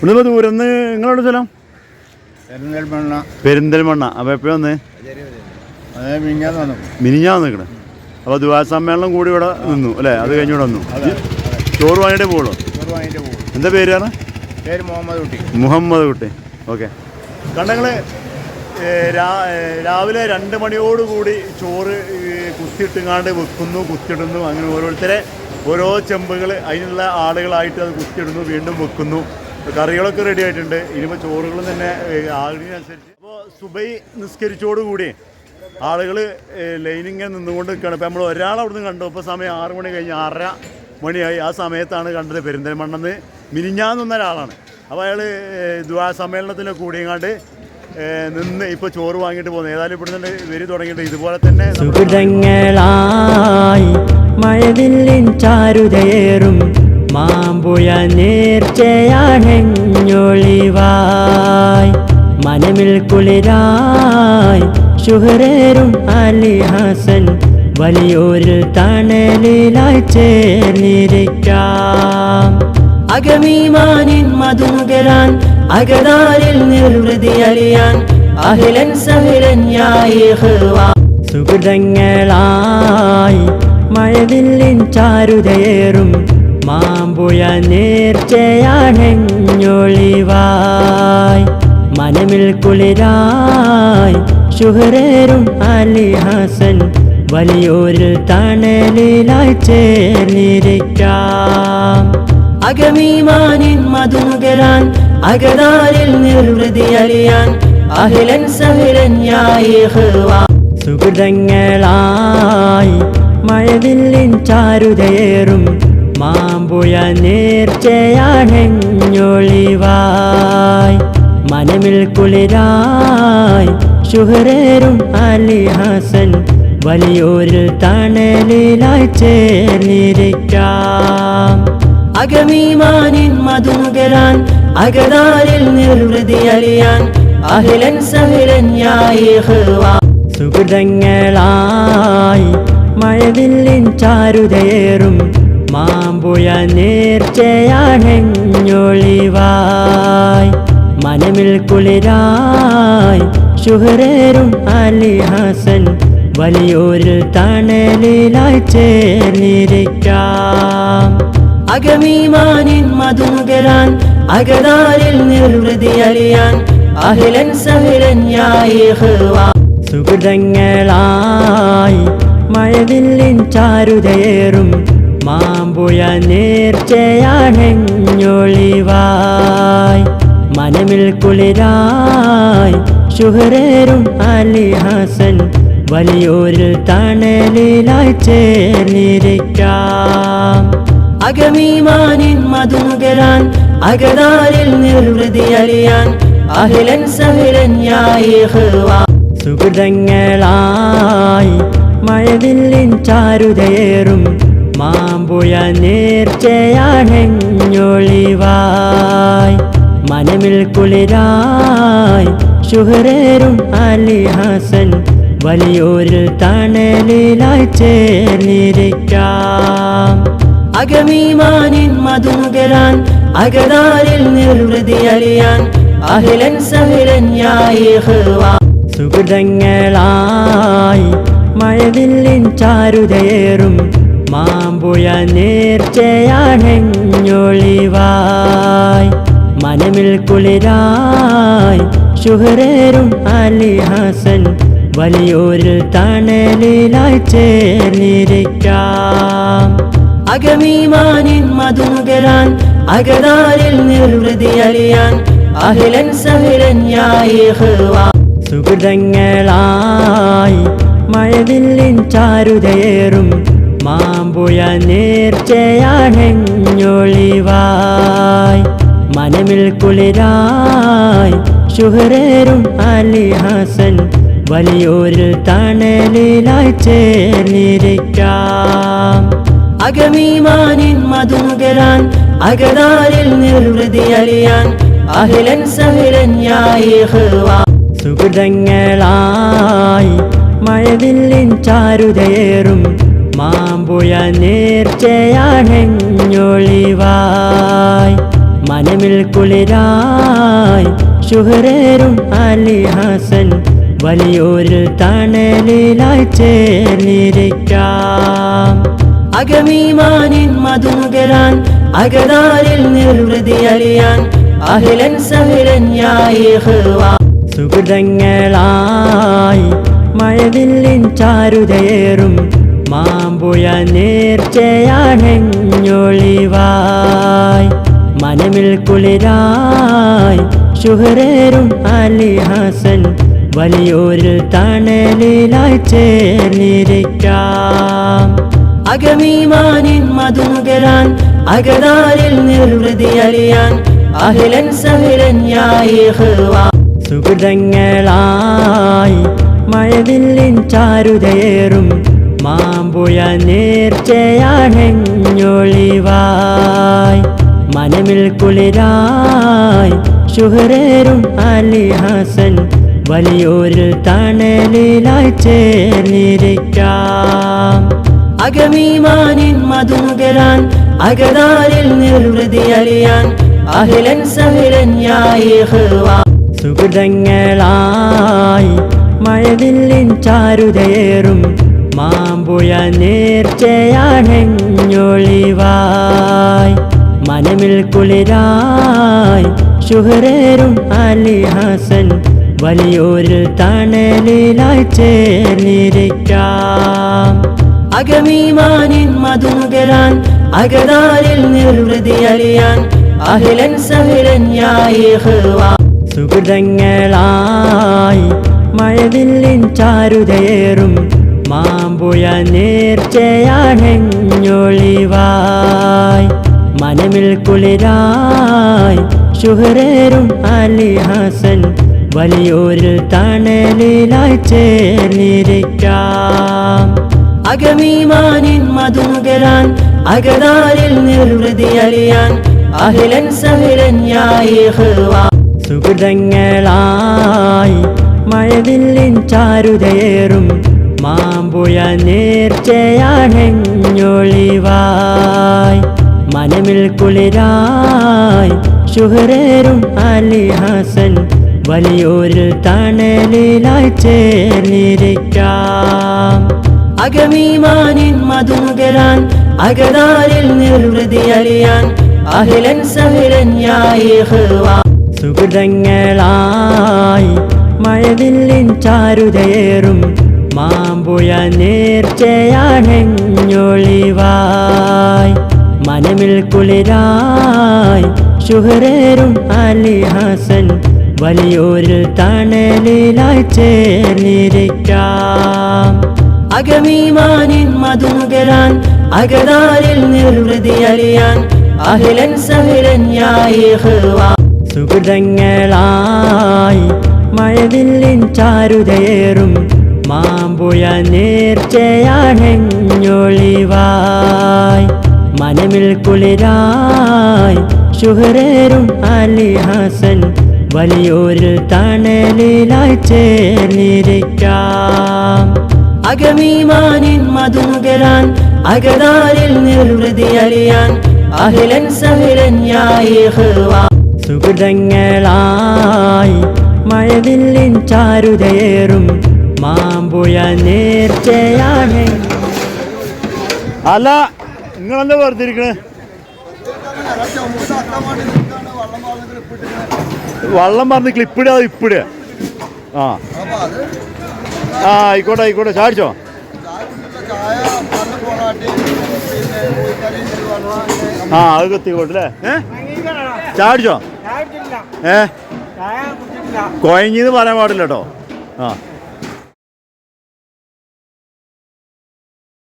ഇവിടുന്ന് ദൂരം നിങ്ങളോട് നിങ്ങളുടെ സ്ഥലം? പെരിന്തൽമണ്ണ. പെരിന്തൽമണ്ണ. അപ്പോൾ എപ്പോഴും വന്ന്? മിനിഞ്ഞാന്ന് നിൽക്കണേ അപ്പോൾ ദുവാ സമ്മേളനം കൂടി ഇവിടെ നിന്നു അല്ലേ? അത് കഴിഞ്ഞ് ഇവിടെ വന്നു. ചോറ് വാങ്ങിയിട്ടേ പോകുള്ളൂ എന്താ പേരാണ് പേര് മുഹമ്മദ് കുട്ടി. മുഹമ്മദ് കുട്ടി. ഓക്കെ. കണ്ടങ്ങൾ രാവിലെ രണ്ട് മണിയോടുകൂടി ചോറ് കുത്തിയിട്ടുങ്ങാണ്ട് വെക്കുന്നു കുത്തിയിടുന്നു. അങ്ങനെ ഓരോരുത്തരെ ഓരോ ചെമ്പുകൾ അതിനുള്ള ആളുകളായിട്ട് അത് കുത്തിയിടുന്നു വീണ്ടും വെക്കുന്നു. കറികളൊക്കെ റെഡി ആയിട്ടുണ്ട്. ഇനിയിപ്പോൾ ചോറുകളും തന്നെ ആളിനനുസരിച്ച്. അപ്പോൾ സുബൈ നിസ്കരിച്ചോടുകൂടി ആളുകൾ ലൈനിങ്ങനെ നിന്നുകൊണ്ട് നിൽക്കുകയാണ് ഇപ്പോൾ നമ്മൾ ഒരാൾ അവിടെ നിന്ന് കണ്ടു. ഇപ്പോൾ സമയം ആറ് മണി കഴിഞ്ഞ് ആറര മണിയായി. ആ സമയത്താണ് കണ്ടത് പെരിന്തൽമണ്ണെന്ന്. മിനിഞ്ഞാന്ന് വന്ന ഒരാളാണ്. അപ്പോൾ അയാൾ ദ്വാ സമ്മേളനത്തിന് കൂടിയങ്ങാണ്ട് നിന്ന് ഇപ്പോൾ ചോറ് വാങ്ങിയിട്ട് പോകുന്നത് ഏതായാലും ഇവിടെ നിന്ന് വരി തുടങ്ങിയിട്ട് ഇതുപോലെ തന്നെ സുഹൃതങ്ങളായി മഴവില്ലിൻ ചാരുതയേറും. മാമ്പുഴ നേർച്ചയാണെഞ്ഞൊളിവായി. മനമിൽ കുളിരായി. ശുഹരേറും അലി ഹസൻ വലിയൊരു തണലിലായി ചേർന്നിരിക്കാം. അകമീമാനിൻ മധുനുകരാൻ അകതാരിൽ നിർവൃതി അലിയാൻ അഹിലൻ സഹിലൻ സുഹൃതങ്ങളായി മഴവില്ലിൻ ചാരുതയേറും മാമ്പുഴ നേർച്ചയാണെഞ്ഞൊളിവായി. മനമിൽ കുളിരായി. ഷുഹറേരും അലി ഹസൻ വലിയൂരിൽ തണലിലായി ചേർന്നിരിക്കാം. അകമീമാനിൻ മധുനുകരാൻ അകതാരിൽ നിർവൃതി അറിയാൻ അഹിലൻ സഹിലൻ സുഹൃതങ്ങളായി മഴവില്ലിൻ ചാരുതയേറും മാമ്പുഴ നേർച്ചയാണെഞ്ഞൊളിവായി. മനമിൽ കുളിരായി. ശുഹരേറും അലി ഹസൻ വലിയൊരു തണലിലായി ചേർന്നിരിക്കാം. അകമീമാനിൻ മധുനുകരാൻ അകതാരിൽ നിർവൃതി അറിയാൻ അഹിലൻ സഹിലൻ സുഹൃതങ്ങളായി മഴവില്ലിൻ ചാരുതയേറും മാമ്പുഴ നേർച്ചയാണെഞ്ഞൊളിവായി. മനമിൽ കുളിരായി. ശുഹരേറും അലി ഹസൻ വലിയൂരിൽ തണലിലായി ചേർന്നിരിക്കാം. അഗമീമാനിൻ മധുനുകരാൻ അകതാരിൽ നിർവൃതി അറിയാൻ അഹിലൻ സഹിലൻ സുഹൃതങ്ങളായി മഴവില്ലിൻ ചാരുതയേറും മാമ്പുഴ നേർച്ചയാണെഞ്ഞൊളിവായി. മനമിൽ കുളിരായി. ശുഹരേറും അലി ഹസൻ വലിയൂരിൽ തണലിലായി ചേർന്നിരിക്കാം. അഗമീമാനിൻ മധുനുകരാൻ അകതാരിൽ നിർവൃതി അറിയാൻ അഹിലൻ സഹിലൻ സുഹൃതങ്ങളായി മഴവില്ലിൻ ചാരുതയേറും മാമ്പുഴ നേർച്ചയാണെഞ്ഞൊളിവായി. മനമിൽ കുളിരായി. ശുഹരേറും അലി ഹസൻ വലിയൂരിൽ തണലിലായി ചേർന്നിരിക്കാം. അകമീമാനിൻ മധുനുകരാൻ അകതാരിൽ നിർവൃതി അലിയാൻ അഹിലൻ സഹിലൻ സുഹൃതങ്ങളായി മഴവില്ലിൻ ചാരുതയേറും മാമ്പുഴ നേർച്ചയാണെഞ്ഞൊളിവായി. മനമിൽ കുളിരായി. ശുഹരേറും അലി ഹസൻ വലിയൂരിൽ തണലിലായി ചേർന്നിരിക്കാം. അകമീമാനിൻ മധുനുകരാൻ അകതാരിൽ നിർവൃതി അറിയാൻ അഹിലൻ സഹിലൻ സുഹൃതങ്ങളായി മഴവില്ലിൻ ചാരുതയേറും മാമ്പുഴ നേർച്ചയാണെഞ്ഞൊളിവായി. മനമിൽ കുളിരായി. ശുഹരേറും അലി ഹസൻ വലിയൂരിൽ തണലിലായി ചേർന്നിരിക്കാം. അഗമീമാനിൻ മധുനുകരാൻ അകതാരിൽ നിർവൃതി അറിയാൻ അഹിലൻ സഹിലൻ സുഹൃതങ്ങളായി മഴവില്ലിൻ ചാരുതയേറും മാമ്പുഴ നേർച്ചയാണെഞ്ഞൊളിവായി. മനമിൽ കുളിരായി. ശുഹരേറും അലി ഹസൻ വലിയൂരിൽ തണലിലായി ചേർന്നിരിക്കാം. അകമീമാനിൻ മധുനുകരാൻ അകതാരിൽ നിർവൃതി അറിയാൻ അഹിലൻ സഹിലൻ സുഹൃതങ്ങളായി മഴവില്ലിൻ ചാരുതയേറും മാമ്പുഴ നേർച്ചയാണെഞ്ഞൊളിവായി. മനമിൽ കുളിരായ്. ഷുഹരേറും അലി ഹസൻ വലിയൂരിൽ തണലിലായി ചേർന്നിരിക്കാം. അകമീമാനിൻ മധുനുകരാൻ അകതാരിൽ നിർവൃതി അലിയാൻ അഹിലൻ സഹിലൻ സുഹൃതങ്ങളായി മഴവില്ലിൻ ചാരുതയേറും മാമ്പുഴ നേർച്ചയാണെഞ്ഞൊളിവായി. മനമിൽ കുളിരായി. ശുഹരേറും അലി ഹസൻ വലിയൊരു തണലിലായി ചേർന്നിരിക്കാം. അഗമീമാനിൻ മധുനുകരാൻ അകതാരിൽ നിർവൃതി അറിയാൻ അഹിലൻ സഹിലൻ സുഹൃതങ്ങളായി മഴവില്ലിൻ ചാരുതയേറും മാമ്പുഴ നേർച്ചയാണെഞ്ഞൊളിവായി. മനമിൽ കുളിരായ്. ഷുഹറേരും അലി ഹസൻ വലിയൂരിൽ തണലിലായി ചേർന്നിരിക്കാം. അകമീമാനിൻ മധുനുകരാൻ അകതാരിൽ നിർവൃതി അറിയാൻ അഹിലൻ സഹിലൻ സുഹൃതങ്ങളായി മഴവില്ലിൻ ചാരുതയേറും മാമ്പുഴ നേർച്ചയാണെഞ്ഞൊളിവായി. മനമിൽ കുളിരായി. ശുഹരേറും അലി ഹസൻ വലിയൊരു തണലിലായി ചേർന്നിരിക്കാം. അകമീമാനിൻ മധുനുകരാൻ അകതാരിൽ നിർവൃതി അറിയാൻ അഹിലൻ സഹിലൻ സുഹൃതങ്ങളായി മഴവില്ലിൻ ചാരുതയേറും മാമ്പുഴ നേർച്ചയാണെഞ്ഞൊളിവായി. മനമിൽ കുളിരായി. ശുഹരേറും അലി ഹസൻ വലിയൂരിൽ തണലിലായി ചേർന്നിരിക്കാം. അകമീമാനിൻ മധുനുകരാൻ അകതാരിൽ നിർവൃതി അറിയാൻ അഹിലൻ സഹിലൻ സുഹൃതങ്ങളായി മഴവില്ലിൻ ചാരുതയേറും മാമ്പുഴ നേർച്ചയാണെഞ്ഞൊളിവായി. മനമിൽ കുളിരായി. ശുഹരേറും അലി ഹസൻ വലിയൂരിൽ തണലിലായി ചേർന്നിരിക്കാം. അഗമീമാനിൻ മധുനുകരാൻ അകതാരിൽ നിർവൃതി അറിയാൻ അഹിലൻ സഹിലൻ സുഹൃതങ്ങളായി മഴവില്ലിൻ ചാരുതയേറും മാമ്പുഴ നേർച്ചയാണെഞ്ഞൊളിവായി. മനമിൽ കുളിരായി. ശുഹരേറും അലി ഹസൻ വലിയൂരിൽ തണലിലായി ചേർന്നിരിക്കാം. അകമീമാനിൻ മധുനുകരാൻ അകതാരിൽ നിർവൃതി അറിയാൻ അഹിലൻ സഹിലൻ സുഹൃതങ്ങളായി മഴവില്ലിൻ ചാരുതയേറും മാമ്പുഴ നേർച്ചയാണ്. അല്ല നിങ്ങളെന്താ വെറുതെ വള്ളം പറഞ്ഞ് ക്ലിപ്പിടുക ഇപ്പിടുക ആ. ആ ആയിക്കോട്ടെ ആയിക്കോട്ടെ. ചാടിച്ചോ? ആ അത് കത്തിക്കോട്ടെ ഏ? ചാടിച്ചോ? ഏ? കൊയഞ്ഞിന്ന് പറയാൻ പാടില്ല കേട്ടോ ആ.